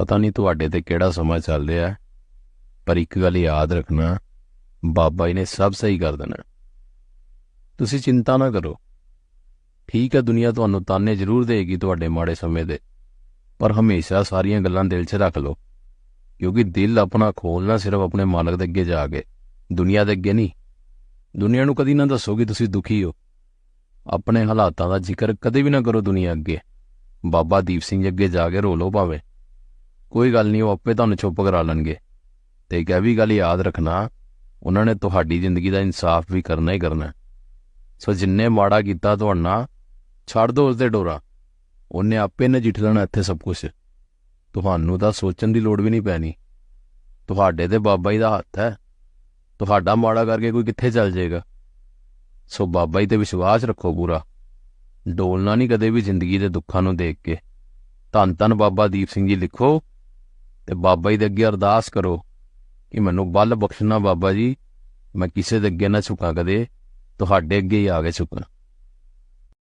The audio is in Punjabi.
ਪਤਾ ਨਹੀਂ ਤੁਹਾਡੇ ਤੇ ਕਿਹੜਾ ਸਮਾਂ ਚੱਲ ਰਿਹਾ ਪਰ ਇੱਕ ਗੱਲ ਯਾਦ ਰੱਖਣਾ, ਬਾਬਾ ਜੀ ਨੇ ਸਭ ਸਹੀ ਕਰ ਦੇਣਾ। ਤੁਸੀਂ ਚਿੰਤਾ ਨਾ ਕਰੋ। ਠੀਕ ਹੈ, ਦੁਨੀਆ ਤੁਹਾਨੂੰ ਤਾਨੇ ਜ਼ਰੂਰ ਦੇਗੀ ਤੁਹਾਡੇ ਮਾੜੇ ਸਮੇਂ ਦੇ, ਪਰ ਹਮੇਸ਼ਾ ਸਾਰੀਆਂ ਗੱਲਾਂ ਦਿਲ 'ਚ ਰੱਖ ਲਓ, ਕਿਉਂਕਿ ਦਿਲ ਆਪਣਾ ਖੋਲਣਾ ਸਿਰਫ ਆਪਣੇ ਮਾਲਕ ਦੇ ਅੱਗੇ ਜਾ ਕੇ, ਦੁਨੀਆ ਦੇ ਅੱਗੇ ਨਹੀਂ। ਦੁਨੀਆ ਨੂੰ ਕਦੀ ਨਾ ਦੱਸੋ ਕਿ ਤੁਸੀਂ ਦੁਖੀ ਹੋ। ਆਪਣੇ ਹਾਲਾਤਾਂ ਦਾ ਜ਼ਿਕਰ ਕਦੇ ਵੀ ਨਾ ਕਰੋ ਦੁਨੀਆ ਅੱਗੇ। ਬਾਬਾ ਦੀਪ ਸਿੰਘ ਅੱਗੇ ਜਾ ਕੇ ਰੋ ਲਓ ਭਾਵੇਂ। ਕੋਈ ਗੱਲ ਨਹੀਂ, ਉਹ ਆਪੇ ਤੁਹਾਨੂੰ ਚੁੱਪ ਕਰਾ ਲੈਣਗੇ। ਤੇ ਇੱਕ ਇਹ ਵੀ ਗੱਲ ਯਾਦ ਰੱਖਣਾ, ਉਹਨਾਂ ਨੇ ਤੁਹਾਡੀ ਜ਼ਿੰਦਗੀ ਦਾ ਇਨਸਾਫ ਵੀ ਕਰਨਾ ਹੀ ਕਰਨਾ। ਸੋ ਜਿੰਨੇ ਮਾੜਾ ਕੀਤਾ ਤੁਹਾਡਾ ਛੱਡ ਦਿਓ ਉਸਦੇ ਡੋਰਾ। ਉਹਨੇ ਆਪੇ ਨਜਿੱਠ ਲੈਣਾ ਇੱਥੇ ਸਭ ਕੁਝ ਤੁਹਾਨੂੰ ਤਾਂ ਸੋਚਣ ਦੀ ਲੋੜ ਵੀ ਨਹੀਂ ਪੈਣੀ। ਤੁਹਾਡੇ ਤੇ ਬਾਬਾ ਜੀ ਦਾ ਹੱਥ ਹੈ। ਤੁਹਾਡਾ ਮਾੜਾ ਕਰਕੇ ਕੋਈ ਕਿੱਥੇ ਚੱਲ ਜਾਏਗਾ? ਸੋ ਬਾਬਾ ਜੀ ਤੇ ਵਿਸ਼ਵਾਸ ਰੱਖੋ ਪੂਰਾ। ਡੋਲਣਾ ਨਹੀਂ ਕਦੇ ਵੀ ਜ਼ਿੰਦਗੀ ਦੇ ਦੁੱਖਾਂ ਨੂੰ ਦੇਖ ਕੇ। ਧੰਨ ਧੰਨ ਬਾਬਾ ਦੀਪ ਸਿੰਘ ਜੀ, ਲਿਖੋ ਤੇ ਬਾਬਾ ਜੀ ਦੇ ਅੱਗੇ ਅਰਦਾਸ ਕਰੋ ਕਿ ਮੈਨੂੰ ਬਲ ਬਖਸ਼ਣਾ ਬਾਬਾ ਜੀ, ਮੈਂ ਕਿਸੇ ਦੇ ਅੱਗੇ ਨਾ ਝੁਕਾਂ ਕਦੇ, ਤੁਹਾਡੇ ਅੱਗੇ ਹੀ ਆ ਕੇ ਝੁਕਾਂ।